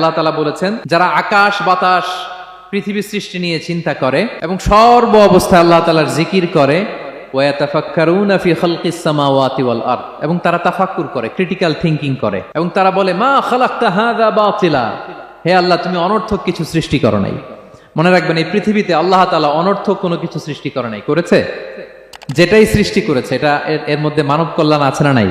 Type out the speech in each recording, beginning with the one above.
আল্লাহ তালা বলেছেন, যারা আকাশ, বাতাস পৃথিবী সৃষ্টি নিয়ে চিন্তা করে এবং সর্ব অবস্থায় আল্লাহ তালার জিকির করে এবং তারা তাফাক্কুর করে ক্রিটিক্যাল করে, এবং তারা বলে, মা হে আল্লাহ, তুমি অনর্থক কিছু সৃষ্টি করো নাই। মনে রাখবেন, এই পৃথিবীতে আল্লাহ তাআলা অনর্থক কোনো কিছু সৃষ্টি করে নাই। করেছে? যেটাই সৃষ্টি করেছে, এটা এর মধ্যে মানব কল্যাণ আছে না নাই?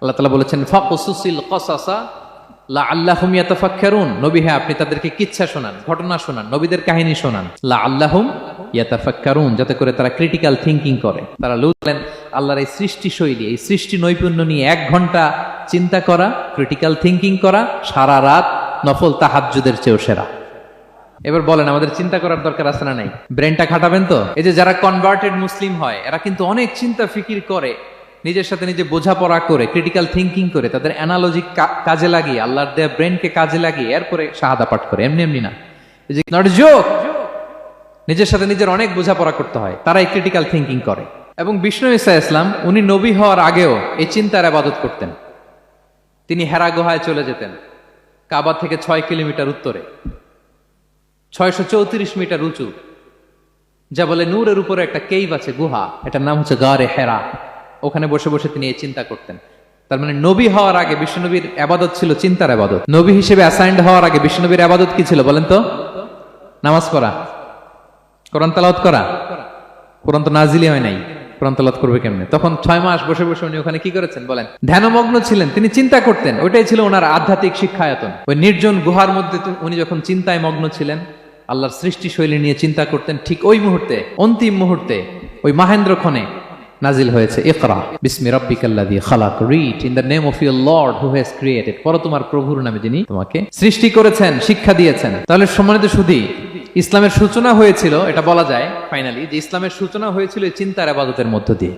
আল্লাহ তালা বলেছেন, ফাকুসুসিল কসাসা লা আল্লাহুম নবী হ্যাঁ আপনি তাদেরকে কিচ্ছা শোনান, ঘটনা শোনান, নবীদের কাহিনী শোনান। লা আল্লাহুম যাতে করে তারা ক্রিটিক্যাল থিংকিং করে। তারা আল্লাহর এই সৃষ্টি শৈলী এই সৃষ্টি নৈপুণ্য নিয়ে এক ঘণ্টা চিন্তা করা ক্রিটিক্যাল থিংকিং করা, সারা রাত নফল তাহাজ্জুদের চেয়েও সেরা। এবার বলেন, আমাদের চিন্তা করার দরকার আছে না নাই? ব্রেনটা খাটাবেন তো? এই যে যারা কনভার্টেড মুসলিম হয়, এরা কিন্তু অনেক চিন্তা ফিকির করে নিজের সাথে নিজে বোঝাপড়া করে ক্রিটিক্যাল থিংকিং করে, তাদের অ্যানালজি কাজে লাগিয়ে, আল্লাহর দেয়া ব্রেনকে কাজে লাগিয়ে, এরপরে শাহাদা পাঠ করে, এমনি এমনি না। নিজের সাথে নিজের অনেক বোঝাপড়া করতে হয়, তারাই ক্রিটিক্যাল থিংকিং করে। এবং বিষ্ণু ইসা ইসলাম, উনি নবী হওয়ার আগেও এই চিন্তার আবাদত করতেন। তিনি হেরা গুহায় চলে যেতেন, কাবা থেকে ছয় কিলোমিটার উত্তরে। ছয়শো চৌত্রিশ মিটার উঁচু। যা বলে নূরের উপরে একটা কেইভ আছে, গুহা, এটার নাম হচ্ছে গারে হেরা। ওখানে বসে বসে তিনি এই চিন্তা করতেন। তার মানে নবী হওয়ার আগে বিষ্ণুনবীর আবাদত ছিল চিন্তার আবাদত। নবী হিসেবে অ্যাসাইন্ড হওয়ার আগে বিষ্ণুনবীর আবাদত কি ছিল বলেন তো? নামাজ পড়া। কোরআন তালাওয়াত করা। কোরআন তো নাজিলি হয় নাই। কোরআন তালাওয়াত করবে কেমনে? তখন ছয় মাস বসে বসে উনি ওখানে কি করেছেন বলেন? ধ্যানমগ্ন ছিলেন। তিনি চিন্তা করতেন। ওইটাই ছিল ওনার আধ্যাত্মিক শিক্ষায়তন। ওই নির্জন গুহার মধ্যে উনি যখন চিন্তায় মগ্ন ছিলেন, আল্লাহর সৃষ্টি শৈলী নিয়ে চিন্তা করতেন ঠিক ওই মুহূর্তে, অন্তিম মুহূর্তে, ওই মাহেন্দ্র ক্ষণে নাজিল হয়েছে। ইকরা, বিসমি রব্বিকাল্লাদি খালাক। Read in the name of your lord who has created পর তোমার প্রভুর নামে যিনি তোমাকে সৃষ্টি করেছেন, শিক্ষা দিয়েছেন। তাহলে সম্মানিত সুধী, ইসলামের সূচনা হয়েছিল, এটা বলা যায় ফাইনালি যে ইসলামের সূচনা হয়েছিল চিন্তার আবাদতের মধ্য দিয়ে।